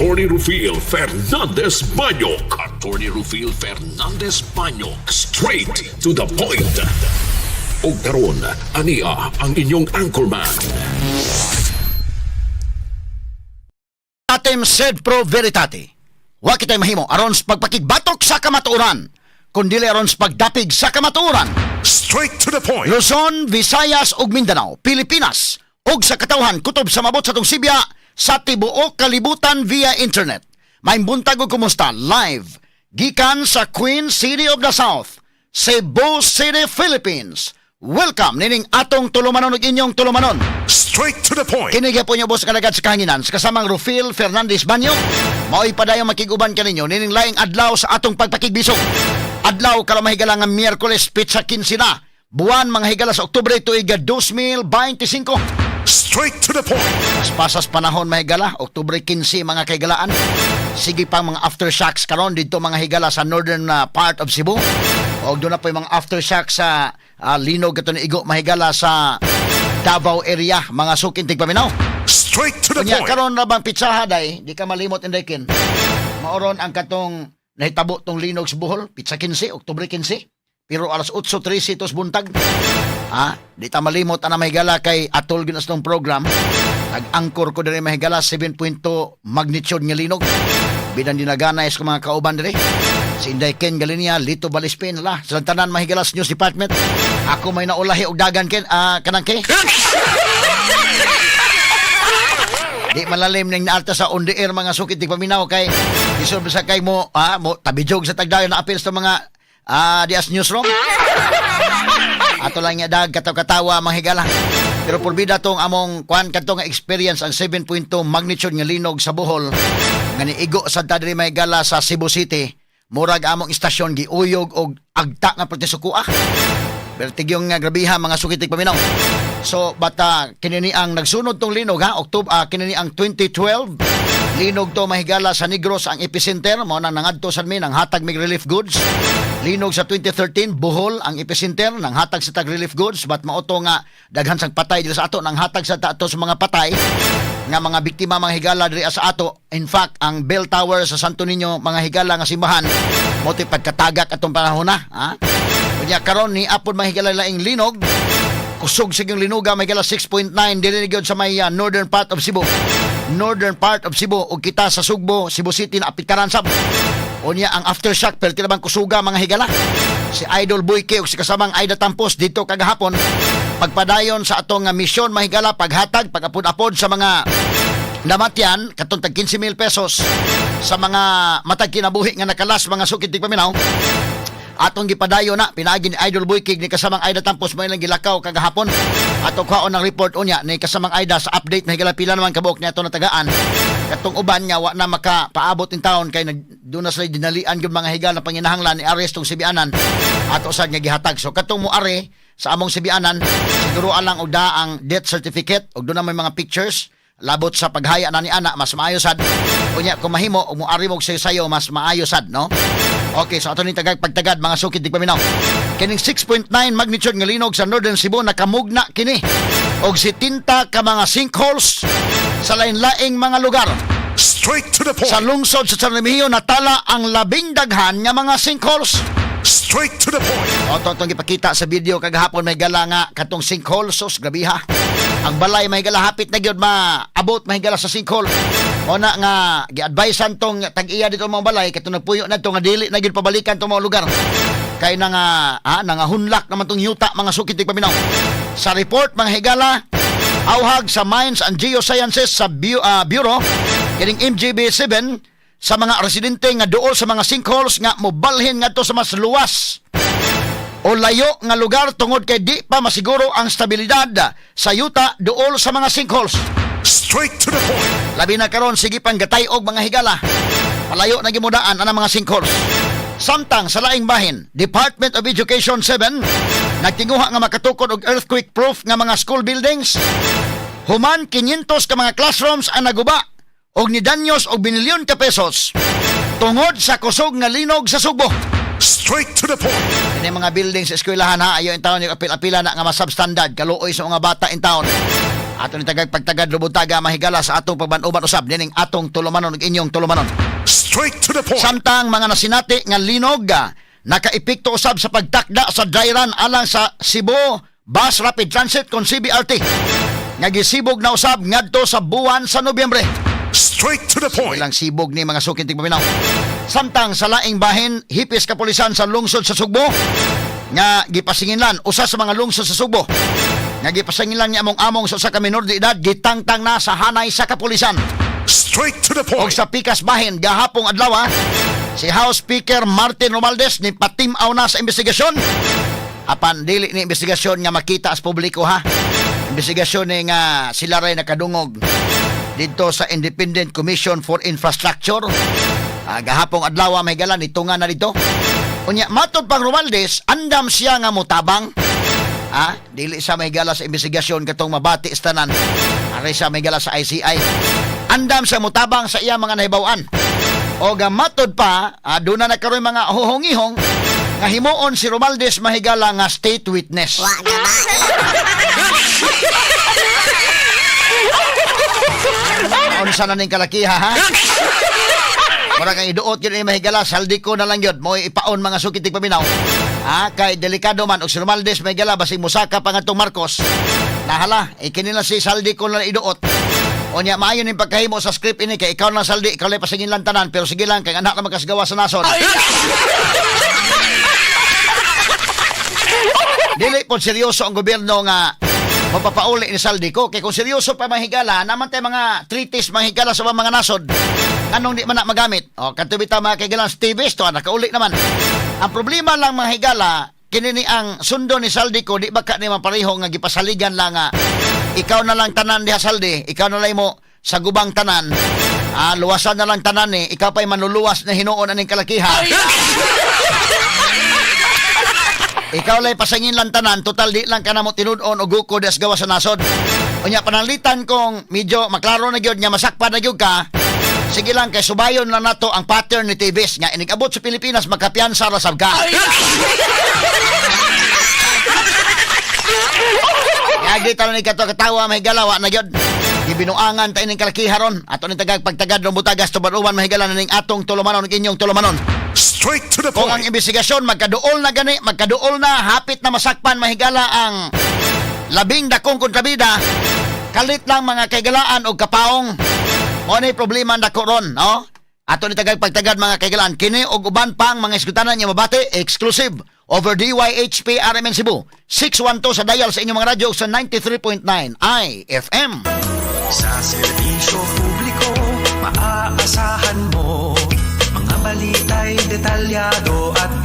Attorney Rufil Fernandez Banyok. Attorney Rufil Fernandez Banyok. Straight to the point. O karon, ania ang inyong anchorman. Atem sed pro veritate. Wa kitay mahimo aron sa pagpakigbatok sa kamatuoran, kundi aron sa pagdapig sa kamatuoran. Straight to the point. Luzon, Visayas ug Mindanao, Pilipinas ug sa katawhan kutob sa mabot sa tong Sibya sa tibuok kalibutan via internet. May buntag ug kumusta live gikan sa Queen City of the South, Cebu City, Philippines. Welcome nining atong tulumanon ug inyong tulumanon. Straight to the point. Kinigya po niyo boss kalagad sa kahanginan sa kasamang Rufil Fernandez Banyo. Mao'y padayong makiguban kaninyo nining laing adlaw sa atong pagpakigbisog. Adlaw kala mahigala nga Miyerkules pizza 15 na. Buwan mga higala sa Oktubre tuig 2025. Straight to the point. Mas pasas panahon mahigala, Oktubre 15 mga kaigalaan. Sige pang mga aftershocks karon dito mga higala sa northern na part of Cebu. O doon na po yung mga aftershocks sa ah, linog ni Igo mahigala sa Davao area, mga sukin tigpaminaw. Straight to the Kunya point. karon na bang pitsaha day, di ka malimot inday kin. Maoron ang katong nahitabo tong linog sa Bohol, pizza 15, Oktubre 15. Pero alas 8.30 tos buntag. Ha? Di ta malimot ana mahigala kay atol ginas tong program. Nag-angkor ko diri mahigala 7.2 magnitude nga linog. Bidan dinaganay sa mga kauban diri. Si Inday Ken Galinia, Lito Balispin, la, sa tanan mahigala sa News Department. Ako may naulahi og dagan ken, ah, kanang ke. Di malalim ning naarta sa on the air mga sukit di paminaw kay isulb sa kay mo ah mo tabijog sa tagdayon na apil sa mga ah dias newsroom. Ato lang nga dag kataw-katawa mga higala. Pero porbida tong among kwan kadto nga experience ang 7.2 magnitude nga linog sa Bohol nga niigo sa diri may gala sa Cebu City. Murag among istasyon giuyog og agta nga protisukua. Pero tigyong nga grabiha mga sukitig paminaw. So bata kinini ang nagsunod tong linog ha Oktob ah, kinini ang 2012 linog to mahigala sa Negros ang epicenter mo nang nangadto sa min ang hatag mig relief goods. Linog sa 2013 Bohol ang epicenter ng hatag sa tag relief goods but mauto nga daghan sang patay diri sa ato nang hatag sa ato sa mga patay nga mga biktima mga higala diri sa ato. In fact, ang bell tower sa Santo Niño mga higala nga simbahan mo ti pagkatagak atong panahon na, ha? Kunya karon ni apod mahigala laing linog kusog sa yung linuga may gala 6.9 dili sa may ah, northern part of Cebu. Northern part of Cebu ug kita sa Sugbo, Cebu City na apit karansab. Unya ang aftershock pero tinabang kusuga mga higala. Si Idol Boyke ug si kasamang Aida Tampos dito kagahapon pagpadayon sa atong nga misyon mahigala paghatag pagapod-apod sa mga namatyan katong tag 15 mil pesos sa mga matag kinabuhi nga nakalas mga sukit di paminaw atong gipadayo na pinaagi ni Idol Boy Kig ni kasamang Aida Tampos may lang gilakaw kagahapon. Ato kaon ng report unya ni kasamang Aida sa update na higala naman kabuok niya na tagaan. Katong uban niya wa na makapaabot in taon kay doon na sila dinalian yung mga higal na panginahanglan ni Ares tong sibianan. Ato sad nga gihatag. So katong mo are sa among sibianan siguro alang og ang death certificate og doon na may mga pictures. Labot sa paghaya na ni ana mas maayo sad. Unya kung mahimo ug moari mo og sayo mas maayo sad no Okay, so ato ni tagag pagtagad mga sukid di paminaw. Kining 6.9 magnitude nga linog sa Northern Cebu nakamugna kini og si tinta ka mga sinkholes sa lain-laing mga lugar. Straight to the point. Sa lungsod sa San Remigio natala ang labing daghan nga mga sinkholes. Straight to the point. O to itong ipakita sa video kagahapon may gala nga katong sinkhole sos grabiha. Ang balay may gala hapit na gyud maabot may gala sa sinkhole. O na nga gi-advisean tong tag-iya dito mga balay katong nagpuyo na to dili na gyud pabalikan tong mga lugar. Kay na nga ah, nangahunlak naman tong yuta mga sukit paminaw. Sa report mga higala awhag sa Mines and Geosciences sa Bu- ah, Bureau kining MGB-7 sa mga residente nga duol sa mga sinkholes nga mobalhin ngadto sa mas luwas o layo nga lugar tungod kay di pa masiguro ang stabilidad sa yuta duol sa mga sinkholes. Straight to the point. Labi na karon sige pang gatay og mga higala. Palayo na gimudaan ang mga sinkholes. Samtang sa laing bahin, Department of Education 7 nagtinguha nga makatukod og earthquake proof nga mga school buildings. Human 500 ka mga classrooms ang naguba og ni danyos og binilyon ka pesos tungod sa kusog nga linog sa Sugbo. Straight to the point. Ini mga building sa eskwelahan ha, ayo in taon yung apil-apila na nga mas substandard, kaluoy sa mga bata in town. Ato ni tagag pagtagad lubutaga mahigala sa atong pagbanuban usab nining atong tulumanon ug inyong tulumanon. Straight to the point. Samtang mga nasinati nga linog ah, nakaepekto usab sa pagtakda sa dayran alang sa Cebu Bus Rapid Transit kon CBRT. Nga gisibog na usab ngadto sa buwan sa Nobyembre. Straight to the point. Ilang sibog ni mga sukintig paminaw. Samtang sa laing bahin, hipis kapulisan sa lungsod sa Sugbo nga gipasinginlan usa sa mga lungsod sa Sugbo nga gipasinginlan niya among-among sa usa ka minor de edad gitangtang na sa hanay sa kapulisan. Straight to the O point. sa Pikas Bahin gahapong adlaw ah, si House Speaker Martin Romualdez ni patimaw na sa investigasyon. Apan dili ni investigasyon nga makita sa publiko ha. Investigasyon ni nga sila ray nakadungog dito sa Independent Commission for Infrastructure. Ah, gahapong adlaw ah, may galan ito nga na dito. Unya matod pang Romualdez, andam siya nga mutabang. Ah, dili sa may gala sa investigasyon katong mabati istanan. Ari sa may gala sa ICI. Andam sa mutabang sa iya mga nahibawan. O gamatod pa, ah, doon na nagkaroon mga huhongihong nga himuon si Romualdez mahigala nga state witness. Unsa na ning kalakiha ha? Mura kang iduot yun ay mahigala, saldi ko na lang yun. Mo ipaon mga sukitig paminaw. Ha? Kay delikado man, og si Romualdez mahigala, basing musaka pa nga tong Marcos. Nahala, ikinila si saldi ko na iduot. O niya, maayon yung pagkahimo sa script ini, kay ikaw lang saldi, ikaw lang pasingin lang tanan, pero sige lang, kay anak na magkasgawa sa nason. Dili po seryoso ang gobyerno nga mapapauli ni Saldi ko. Kay kung seryoso pa mahigala, naman tayo mga treaties mahigala sa mga nasod. Anong di man na magamit? O, katubita mga kaigalan Steves, to, nakauli naman. Ang problema lang mga higala, kinini ang sundo ni Saldi ko, di ba ka ni mapareho nga gipasaligan lang nga, ikaw na lang tanan diha Saldi, ikaw na lang mo sa gubang tanan, ah, luwasan na lang tanan ni, ikaw pa'y manluluwas na hinuon aning kalakiha. Ikaw lay pasangin lang tanan, total di lang ka na mo tinudon o guko des gawa sa nasod. Unya panalitan kong medyo maklaro na gyud nga masakpa na gyud ka. Sige lang kay subayon lang nato ang pattern ni TVS nga inigabot sa Pilipinas magkapiyansa ra sab ka. Yagi tanan ni kato katawa may galawa na gyud. Gibinuangan ta ining kalakiharon ato ni tagag pagtagad ng butagas to baruan mahigala na ning atong tulumanon ug inyong tulumanon. Straight to the Kung ang point. investigasyon magkaduol na gani, magkaduol na hapit na masakpan mahigala ang labing dakong kontrabida, kalit lang mga kaigalaan o kapaong. Mo ni problema na ron, no? Ato ni tagag pagtagad mga kaigalaan kini og uban pang mga iskutanan niya mabati exclusive over DYHP RMN Cebu 612 sa dial sa inyong mga radyo sa 93.9 IFM. Sa serbisyo publiko, maaasahan mo Mga balita'y detalyado at